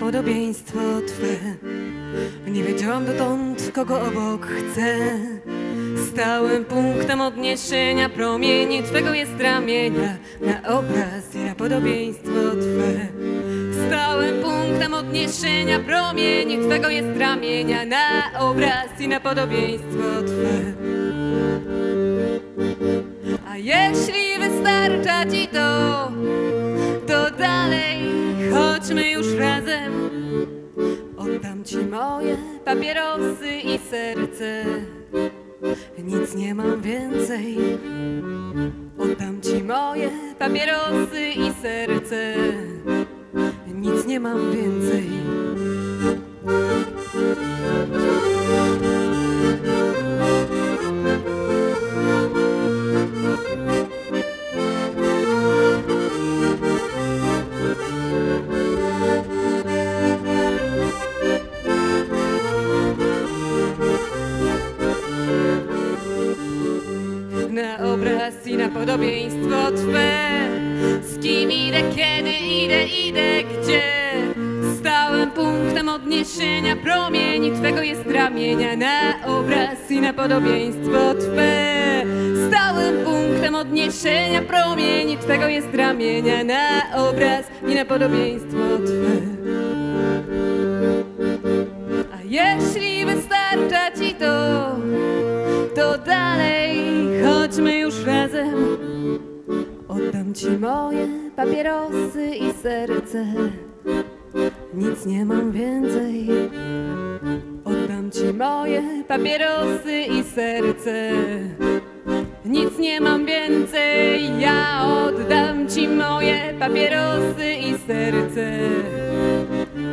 podobieństwo Twe. Nie wiedziałam dotąd, kogo obok chcę. Stałym punktem odniesienia promieni Twego jest ramienia na obraz i na podobieństwo Twe. Stałym punktem odniesienia promieni Twego jest ramienia na obraz i na podobieństwo Twe. A jeśli wystarcza Ci to, chodźmy już razem. Oddam Ci moje papierosy i serce. Nic nie mam więcej. Oddam Ci moje papierosy i serce. Nic nie mam więcej. na podobieństwo Twe. Z kim idę, kiedy idę, idę gdzie? Stałym punktem odniesienia promieni Twego jest ramienia na obraz i na podobieństwo Twe. Stałym punktem odniesienia promieni Twego jest ramienia na obraz i na podobieństwo Twe. Papierosy i serce. Nic nie mam więcej. Oddam ci moje papierosy i serce. Nic nie mam więcej. Ja oddam ci moje papierosy i serce.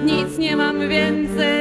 Nic nie mam więcej.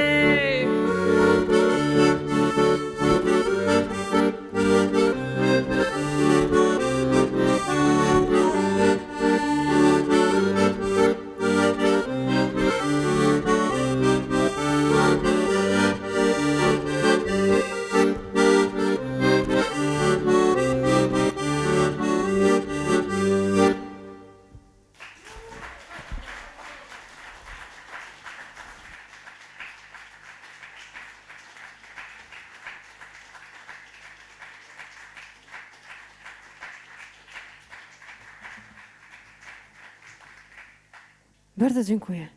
Bardzo dziękuję.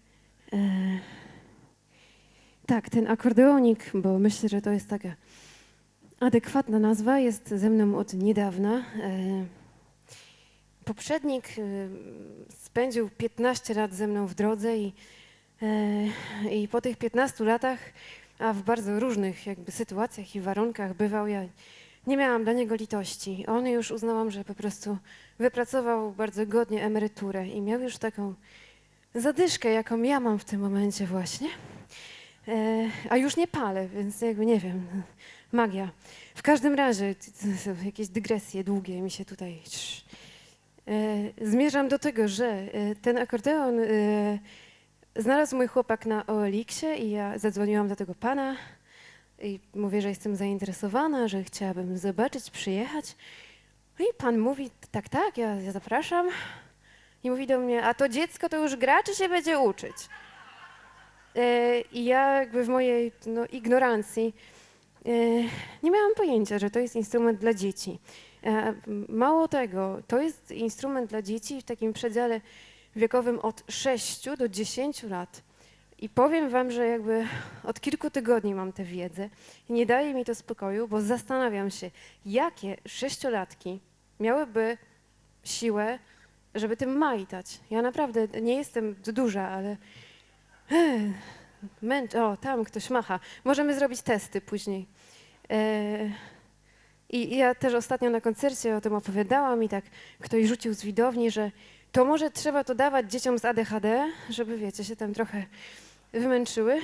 E, tak, ten akordeonik, bo myślę, że to jest taka adekwatna nazwa, jest ze mną od niedawna. E, poprzednik e, spędził 15 lat ze mną w drodze i, e, i po tych 15 latach, a w bardzo różnych jakby sytuacjach i warunkach bywał, ja nie miałam dla niego litości. On już uznałam, że po prostu wypracował bardzo godnie emeryturę i miał już taką zadyszkę, jaką ja mam w tym momencie właśnie. E, a już nie palę, więc jakby nie wiem, magia. W każdym razie, jakieś dygresje długie mi się tutaj... E, zmierzam do tego, że e, ten akordeon e, znalazł mój chłopak na OLX-ie i ja zadzwoniłam do tego pana i mówię, że jestem zainteresowana, że chciałabym zobaczyć, przyjechać. No i pan mówi, tak, tak, ja, ja zapraszam. I mówi do mnie, a to dziecko to już gra, czy się będzie uczyć? E, I ja jakby w mojej no, ignorancji e, nie miałam pojęcia, że to jest instrument dla dzieci. E, mało tego, to jest instrument dla dzieci w takim przedziale wiekowym od 6 do 10 lat. I powiem wam, że jakby od kilku tygodni mam tę wiedzę i nie daje mi to spokoju, bo zastanawiam się, jakie sześciolatki miałyby siłę żeby tym majtać. Ja naprawdę nie jestem duża, ale męcz... O, tam ktoś macha. Możemy zrobić testy później. E... I ja też ostatnio na koncercie o tym opowiadałam i tak ktoś rzucił z widowni, że to może trzeba to dawać dzieciom z ADHD, żeby wiecie, się tam trochę wymęczyły.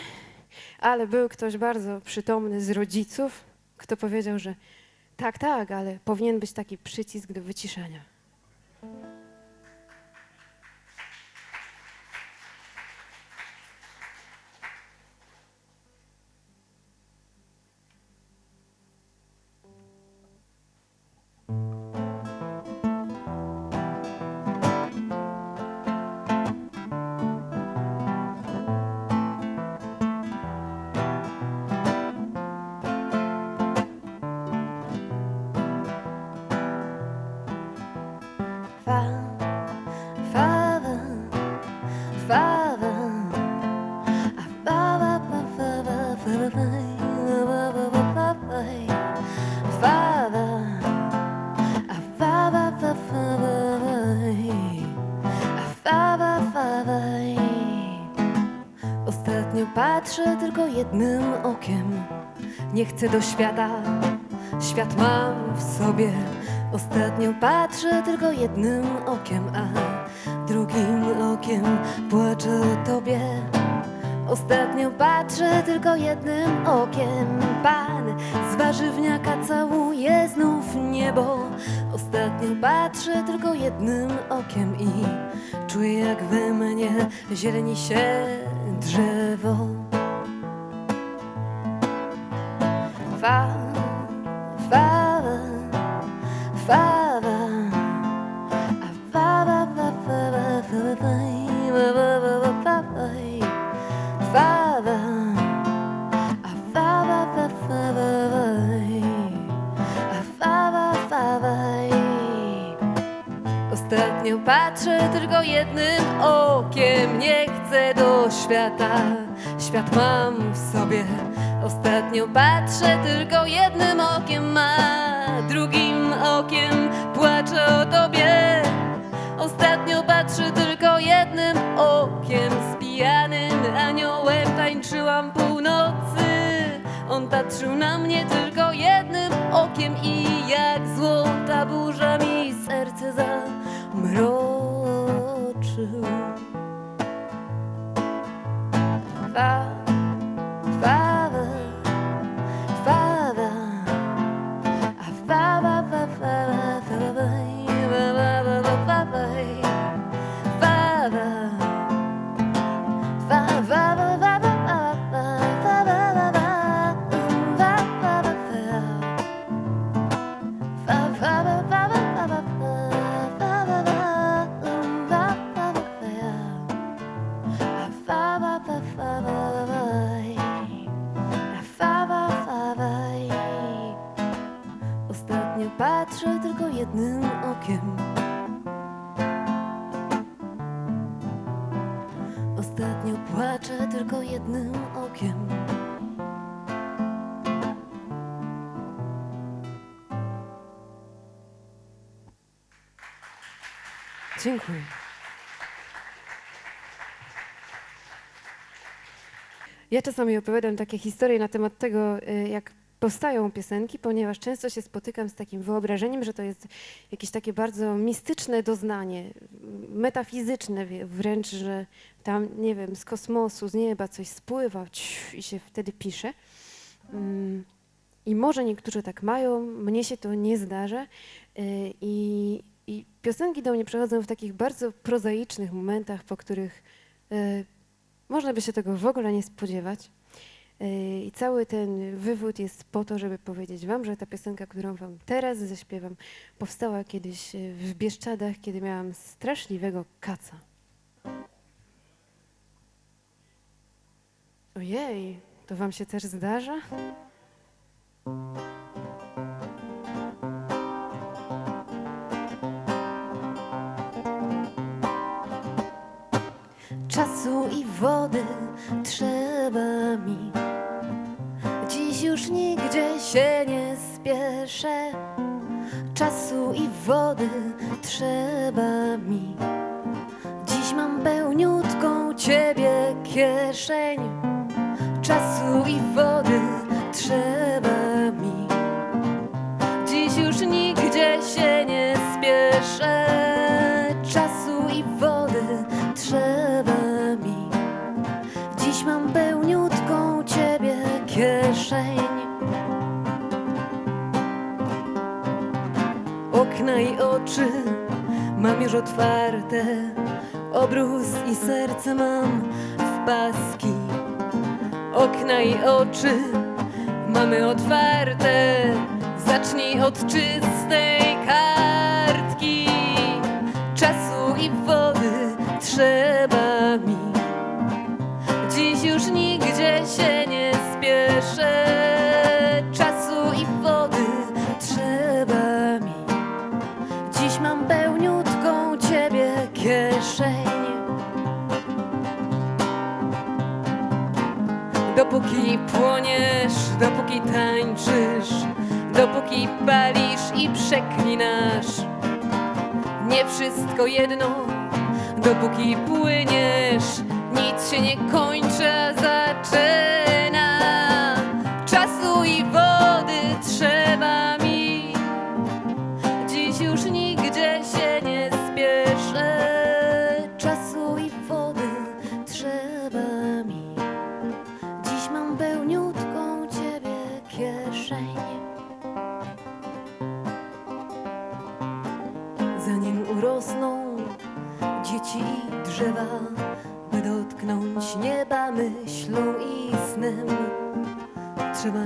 Ale był ktoś bardzo przytomny z rodziców, kto powiedział, że tak, tak, ale powinien być taki przycisk do wyciszania. patrzę tylko jednym okiem. Nie chcę do świata, świat mam w sobie. Ostatnio patrzę tylko jednym okiem, a drugim okiem płaczę tobie. Ostatnio patrzę tylko jednym okiem. Pan z warzywniaka całuje znów niebo. Ostatnio patrzę tylko jednym okiem i czuję jak we mnie zieleni się drzewo. Ostatnio patrzę tylko jednym okiem, nie chcę do świata, świat mam w sobie. Ostatnio patrzę tylko jednym okiem, a drugim okiem płaczę o tobie. Ostatnio patrzę tylko jednym okiem, spijanym aniołem tańczyłam północy. On patrzył na mnie tylko jednym okiem i jak złota burza mi serce zamroczył. Dwa. Dziękuję. Ja czasami opowiadam takie historie na temat tego, y, jak powstają piosenki, ponieważ często się spotykam z takim wyobrażeniem, że to jest jakieś takie bardzo mistyczne doznanie, metafizyczne wręcz, że tam, nie wiem, z kosmosu, z nieba coś spływa i się wtedy pisze. Mm, I może niektórzy tak mają, mnie się to nie zdarza. Y, I, I piosenki do mnie przychodzą w takich bardzo prozaicznych momentach, po których y, można by się tego w ogóle nie spodziewać. Y, I cały ten wywód jest po to, żeby powiedzieć Wam, że ta piosenka, którą Wam teraz zaśpiewam, powstała kiedyś y, w Bieszczadach, kiedy miałam straszliwego kaca. Ojej, to Wam się też zdarza? Czasu i wody trzeba mi. Dziś już nigdzie się nie spieszę. Czasu i wody trzeba mi. Dziś mam pełniutką ciebie kieszeń. Czasu i wody trzeba mi. Mam pełniutką ciebie kieszeń. Okna i oczy mam już otwarte. Obrus i serce mam w paski. Okna i oczy mamy otwarte. Zacznij od czystej Dopóki płoniesz, dopóki tańczysz, dopóki palisz i przeklinasz. Nie wszystko jedno, dopóki płyniesz, Nic się nie kończy, zaczyna. Trzeba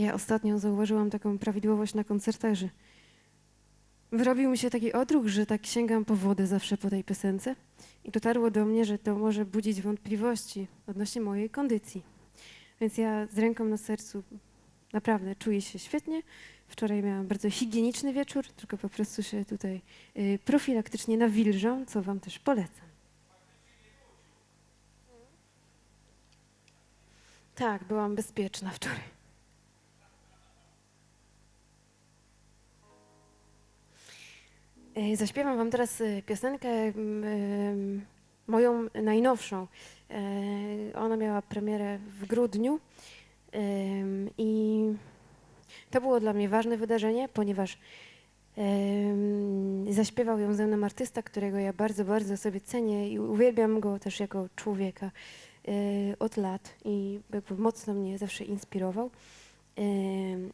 Ja ostatnio zauważyłam taką prawidłowość na koncertach, że wyrobił mi się taki odruch, że tak sięgam po wodę zawsze po tej piosence i dotarło do mnie, że to może budzić wątpliwości odnośnie mojej kondycji. Więc ja z ręką na sercu naprawdę czuję się świetnie. Wczoraj miałam bardzo higieniczny wieczór, tylko po prostu się tutaj y, profilaktycznie nawilżam, co wam też polecam. Tak, byłam bezpieczna wczoraj. Zaśpiewam wam teraz e, piosenkę em, moją najnowszą. E, Ona miała premierę w grudniu i to było dla mnie ważne wydarzenie, ponieważ zaśpiewał ją ze mną artysta, którego ja bardzo, bardzo sobie cenię i uwielbiam go też jako człowieka e, od lat i mocno mnie zawsze inspirował.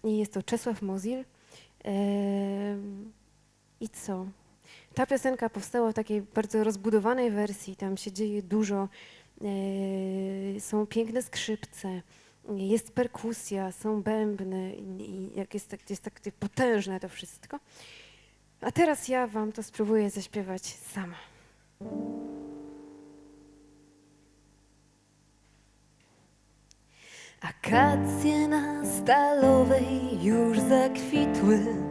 I jest to Czesław Mozil. I co? Ta piosenka powstała w takiej bardzo rozbudowanej wersji. Tam się dzieje dużo. e, są piękne skrzypce, jest perkusja, są bębny i, jak jest, tak, jest tak potężne to wszystko. A teraz ja wam to spróbuję zaśpiewać sama. Akacje na stalowej już zakwitły.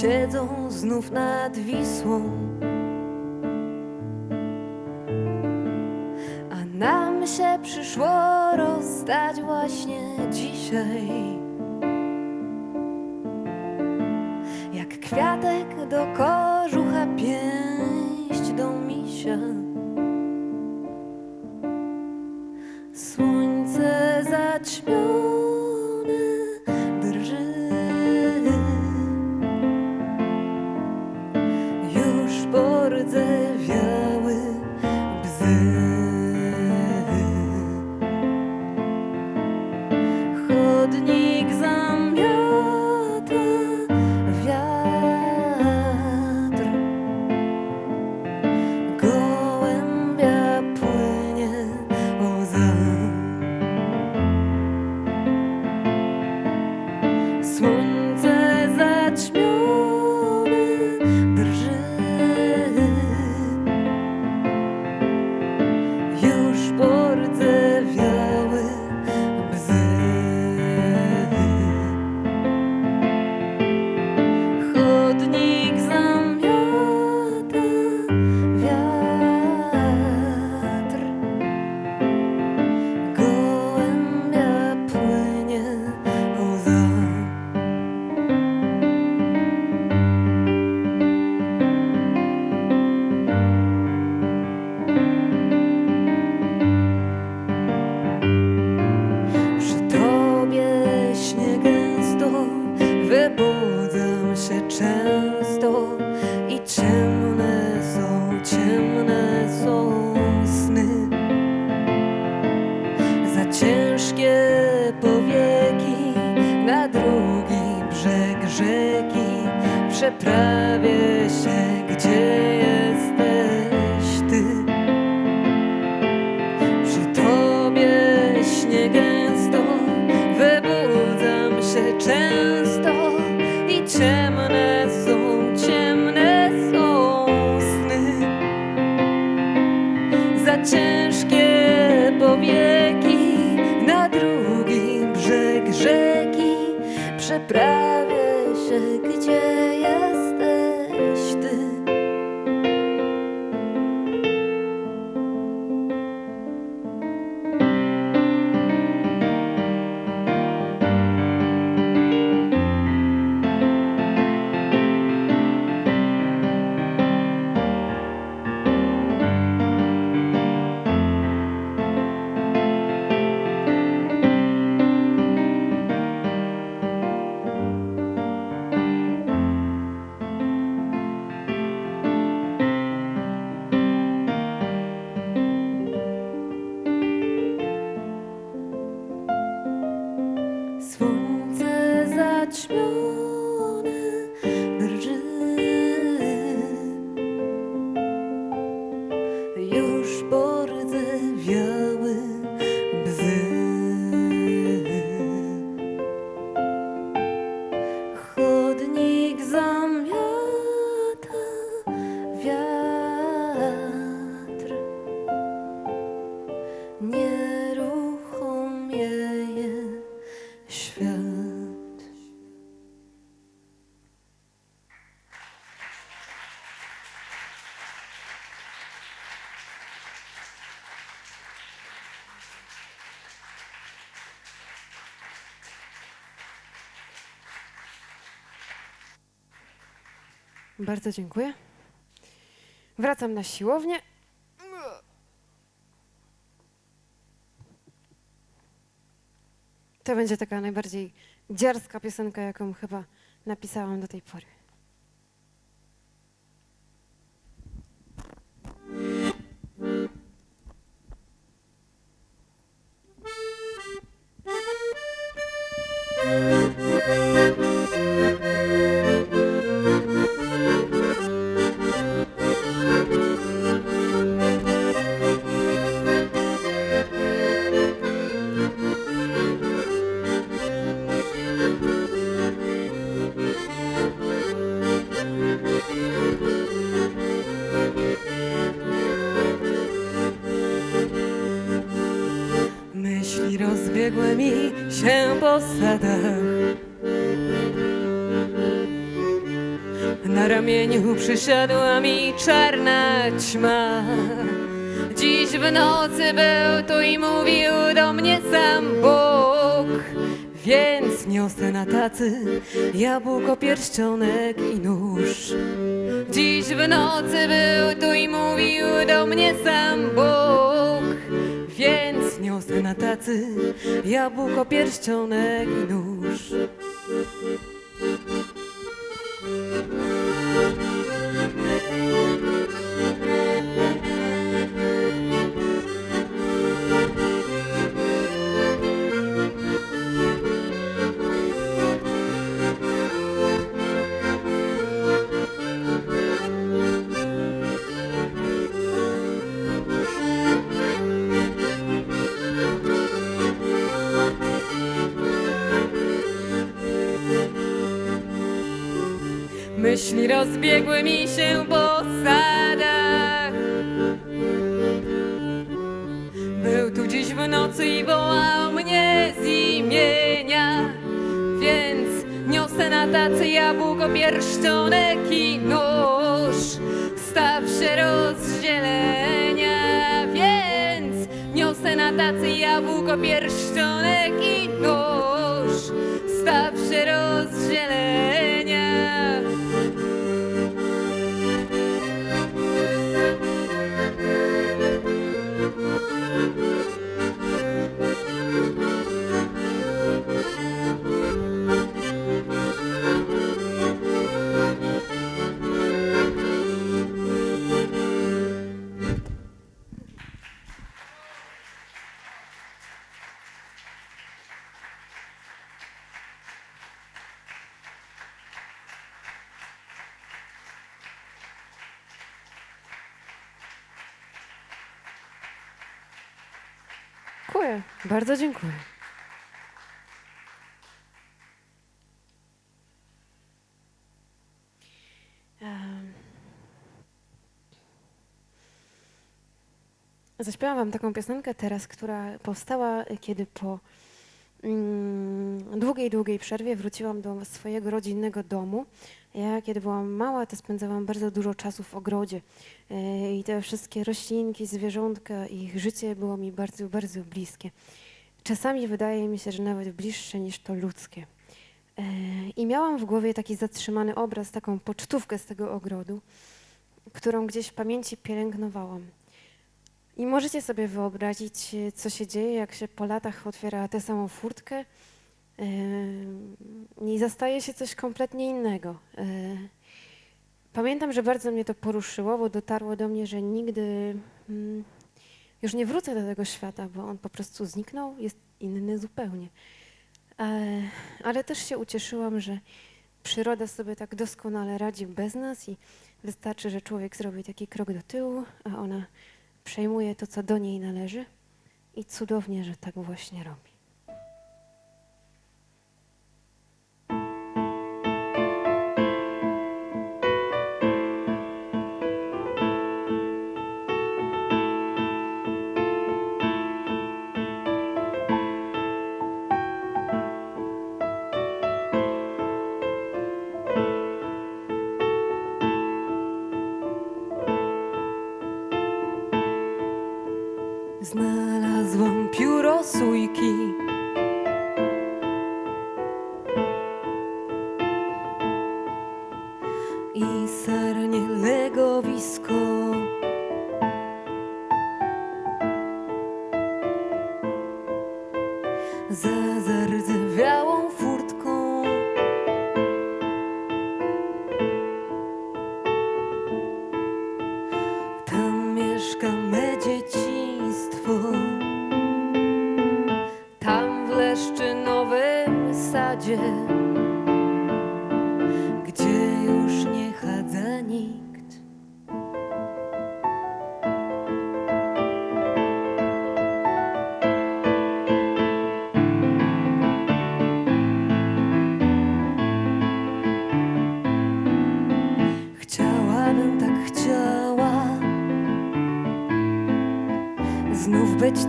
Siedzą znów nad Wisłą. A nam się przyszło rozstać właśnie dzisiaj. Jak kwiatek do kożucha, Przeprawię się, gdzie jesteś ty. Przy tobie śnie gęsto, wybudzam się często i ciemne są, ciemne są sny. Za ciężkie powieki na drugi brzeg rzeki przeprawię świat. Bardzo dziękuję. Wracam na siłownię. To będzie taka najbardziej dziarska piosenka, jaką chyba napisałam do tej pory. Przysiadła mi czarna ćma. Dziś w nocy był tu i mówił do mnie sam Bóg. Więc niosę na tacy jabłko, pierścionek i nóż. Dziś w nocy był tu i mówił do mnie sam Bóg. Więc niosę na tacy jabłko, pierścionek i nóż. Música Myśli rozbiegły mi się po sadach. Był tu dziś w nocy i wołał mnie z imienia. Więc niosę na tacy jabłko, pierścionek i nóż. Staw się rozdzielenia, więc niosę na tacy jabłko, pierścionek i nóż. Staw się rozdzielenia. Dziękuję, bardzo dziękuję. Zaśpiewam wam taką piosenkę teraz, która powstała, y, kiedy po mm, długiej, długiej przerwie wróciłam do swojego rodzinnego domu. Ja, kiedy byłam mała, to spędzałam bardzo dużo czasu w ogrodzie y, i te wszystkie roślinki, zwierzątka, ich życie było mi bardzo, bardzo bliskie. Czasami wydaje mi się, że nawet bliższe niż to ludzkie. E, I miałam w głowie taki zatrzymany obraz, taką pocztówkę z tego ogrodu, którą gdzieś w pamięci pielęgnowałam. I możecie sobie wyobrazić, e, co się dzieje, jak się po latach otwiera tę samą furtkę e, i zastaje się coś kompletnie innego. E, Pamiętam, że bardzo mnie to poruszyło, bo dotarło do mnie, że nigdy mm, już nie wrócę do tego świata, bo on po prostu zniknął, jest inny zupełnie. E, Ale też się ucieszyłam, że przyroda sobie tak doskonale radzi bez nas i wystarczy, że człowiek zrobi taki krok do tyłu, a ona przejmuje to, co do niej należy i cudownie, że tak właśnie robi. Znalazłam pióro sójki.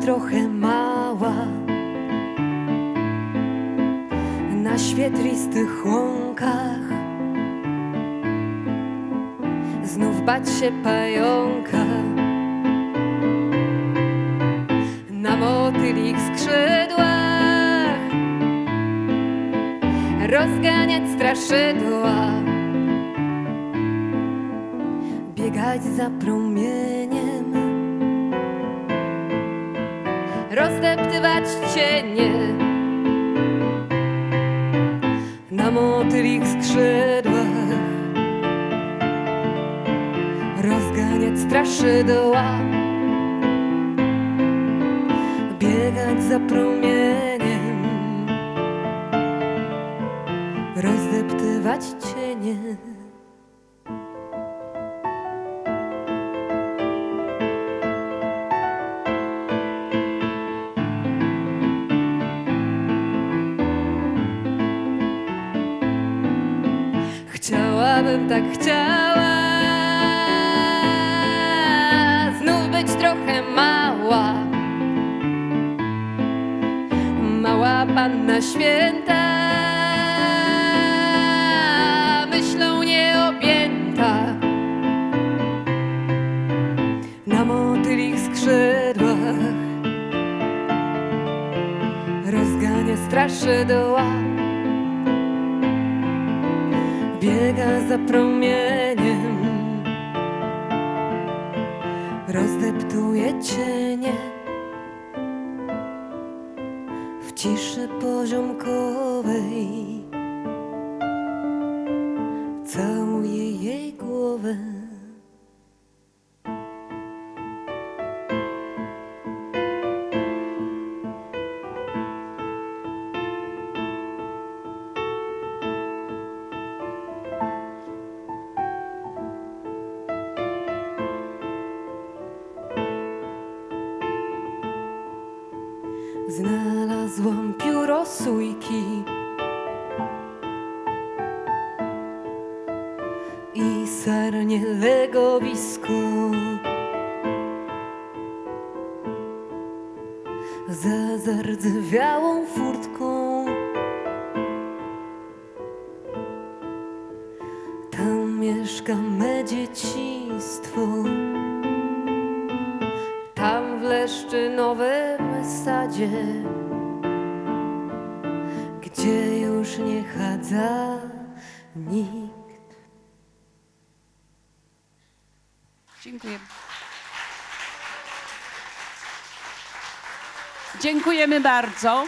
Trochę mała. Na świetlistych łąkach. Znów bać się pająka. Na motylich skrzydłach, rozganiać straszydła. Biegać za promieniem, rozdeptywać cienie na motylich skrzydłach, rozganiać straszydła, biegać za promieniem, rozdeptywać cienie. Tak chciała. Znów być trochę mała. Mała panna święta. Myślą nieobjęta Na motylich skrzydłach Rozgania straszydła biega za promieniem, rozdeptuje cienie w ciszy poziomkowej. Sarnie legowisko. Za zardzewiałą furtką. Tam mieszka me dzieciństwo. Tam w Leszczynowym sadzie Gdzie już nie chadza nikt Dziękujemy bardzo.